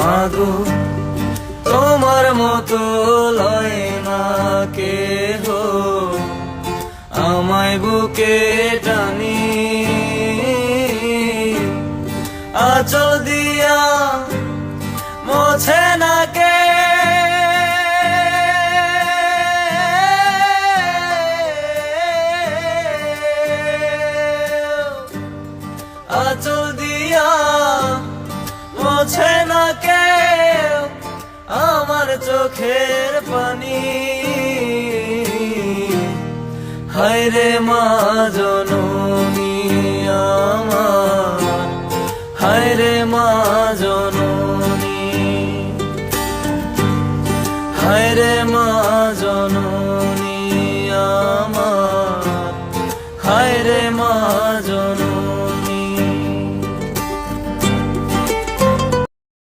মাগো, তোমার মতো লয় না কে হো আমায় বুকে টানি, আচল দিয়া মোছে না কে। আচল দিয়া মোছে না কে আমার চোখের পানি। হায়রে মা জননী আমার। হায়রে মা জননী। হায়রে মা জননী আমার। হায়রে মা